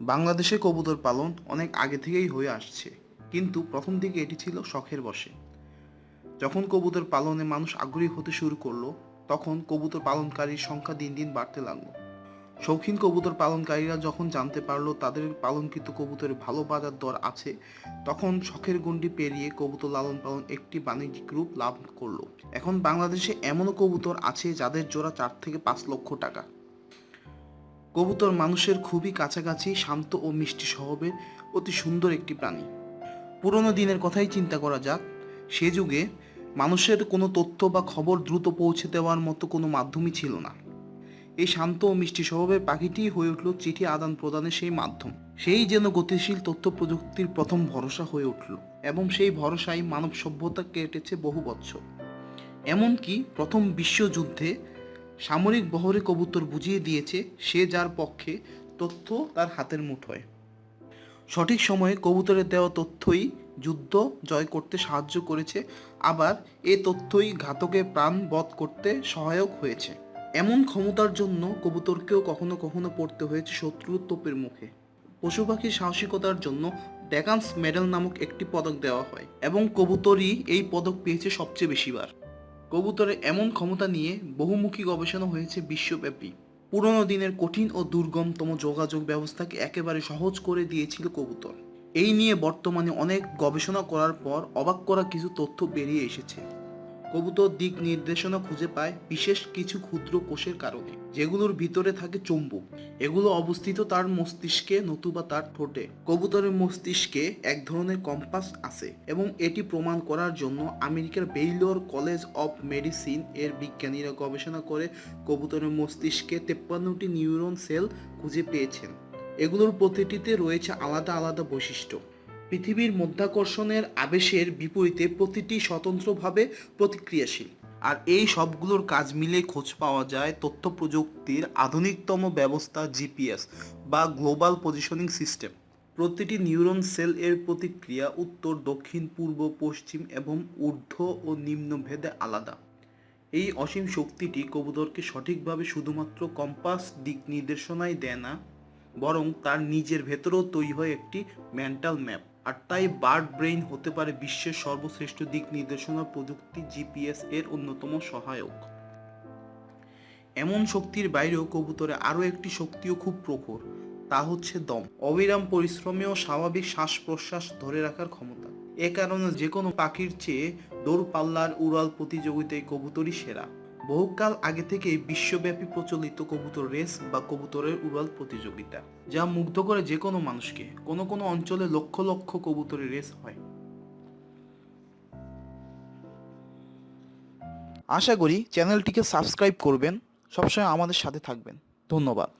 বাংলাদেশে কবুতর পালন অনেক আগে থেকেই হয়ে আসছে, কিন্তু প্রথম দিকে এটি ছিল শখের বসে। যখন কবুতর পালনে মানুষ আগ্রহী হতে শুরু করল, তখন কবুতর পালনকারীর সংখ্যা দিন দিন বাড়তে লাগল। শৌখিন কবুতর পালনকারীরা যখন জানতে পারল তাদের পালনকৃত কবুতরের ভালো বাজার দর আছে, তখন শখের গণ্ডি পেরিয়ে কবুতর লালন পালন একটি বাণিজ্যিক রূপ লাভ করল। এখন বাংলাদেশে এমনও কবুতর আছে যাদের জোড়া চার থেকে পাঁচ লক্ষ টাকা। কবুতর মানুষের খুবই কাছাকাছি, শান্ত ও মিষ্টি স্বভাবের অতি সুন্দর একটি প্রাণী। পুরনো দিনের কথাই চিন্তা করা যাক। সে যুগে মানুষের কোনো তথ্য বা খবর দ্রুত পৌঁছে দেওয়ার মতো কোনো মাধ্যমই ছিল না। এই শান্ত ও মিষ্টি স্বভাবের পাখিটি হয়ে উঠল চিঠি আদান প্রদানের সেই মাধ্যম। সেই যেন গতিশীল তথ্য প্রযুক্তির প্রথম ভরসা হয়ে উঠল এবং সেই ভরসায় মানব সভ্যতা কেটেছে বহু বছর এমনকি প্রথম বিশ্বযুদ্ধে সামরিক বহরে কবুতর বুঝিয়ে দিয়েছে সে যার পক্ষে তথ্য তার হাতের মুঠোয় সঠিক সময়ে কবুতরের দেওয়া তথ্যই যুদ্ধ জয় করতে সাহায্য করেছে, আবার এ তথ্যই ঘাতকে প্রাণ বধ করতে সহায়ক হয়েছে। এমন ক্ষমতার জন্য কবুতরকেও কখনো কখনো পড়তে হয়েছে শত্রুর তোপের মুখে। পশু পাখির সাহসিকতার জন্য ডেকান্স মেডেল নামক একটি পদক দেওয়া হয়, এবং কবুতরই এই পদক পেয়েছে সবচেয়ে বেশিবার। কবুতরের এমন ক্ষমতা নিয়ে বহুমুখী গবেষণা হয়েছে বিশ্বব্যাপী। পুরনো দিনের কঠিন ও দুর্গমতম যোগাযোগ ব্যবস্থাকে একেবারে সহজ করে দিয়েছিল কবুতর। এই নিয়ে বর্তমানে অনেক গবেষণা করার পর অবাক করা কিছু তথ্য বেরিয়ে এসেছে। কবুতর দিক নির্দেশনা খুঁজে পায় বিশেষ কিছু ক্ষুদ্র কোষের কারণে, যেগুলোর ভিতরে থাকে চুম্বক। এগুলো অবস্থিত তার মস্তিষ্কে নতুবা তার ঠোঁটে। কবুতরের মস্তিষ্কে এক ধরনের কম্পাস আছে এবং এটি প্রমাণ করার জন্য আমেরিকার বেইলোর কলেজ অফ মেডিসিন এর বিজ্ঞানীরা গবেষণা করে কবুতরের মস্তিষ্কে তেপ্পান্নটি নিউরন সেল খুঁজে পেয়েছেন। এগুলোর প্রতিটিতে রয়েছে আলাদা আলাদা বৈশিষ্ট্য। পৃথিবীর মধ্যাকর্ষণের আবেশের বিপরীতে প্রতিটি স্বতন্ত্রভাবে প্রতিক্রিয়াশীল। আর এই সবগুলোর কাজ মিলে খোঁজ পাওয়া যায় তথ্য প্রযুক্তির আধুনিকতম ব্যবস্থা জিপিএস বা গ্লোবাল পজিশনিং সিস্টেম প্রতিটি নিউরন সেল এর প্রতিক্রিয়া উত্তর, দক্ষিণ, পূর্ব, পশ্চিম এবং ঊর্ধ্ব ও নিম্ন ভেদে আলাদা। এই অসীম শক্তিটি কবুতরকে সঠিকভাবে শুধুমাত্র কম্পাস দিক নির্দেশনাই দেয় না, বরং তার নিজের ভেতরেও তৈরি হয় একটি মেন্টাল ম্যাপ আর তাই বার্ড ব্রেইন হতে পারে বিশ্বের সর্বশ্রেষ্ঠ দিক নির্দেশনা প্রযুক্তি জিপিএস এর অন্যতম সহায়ক। এমন শক্তির বাইরেও কবুতরে আরও একটি শক্তিও খুব প্রখর, তা হচ্ছে দম। অবিরাম পরিশ্রমেও স্বাভাবিক শ্বাস প্রশ্বাস ধরে রাখার ক্ষমতা। এ কারণে যে কোনো পাখির চেয়ে দৌড়পাল্লার উড়াল প্রতিযোগিতায় কবুতরই সেরা। বহুকাল আগে থেকেই বিশ্বব্যাপী প্রচলিত কবুতর রেস বা কবুতরের উড়াল প্রতিযোগিতা, যা মুগ্ধ করে যে কোনো মানুষকে কোনো কোনো অঞ্চলে লক্ষ লক্ষ কবুতরের রেস হয়। আশা করি চ্যানেলটিকে সাবস্ক্রাইব করবেন, সবসময় আমাদের সাথে থাকবেন। ধন্যবাদ।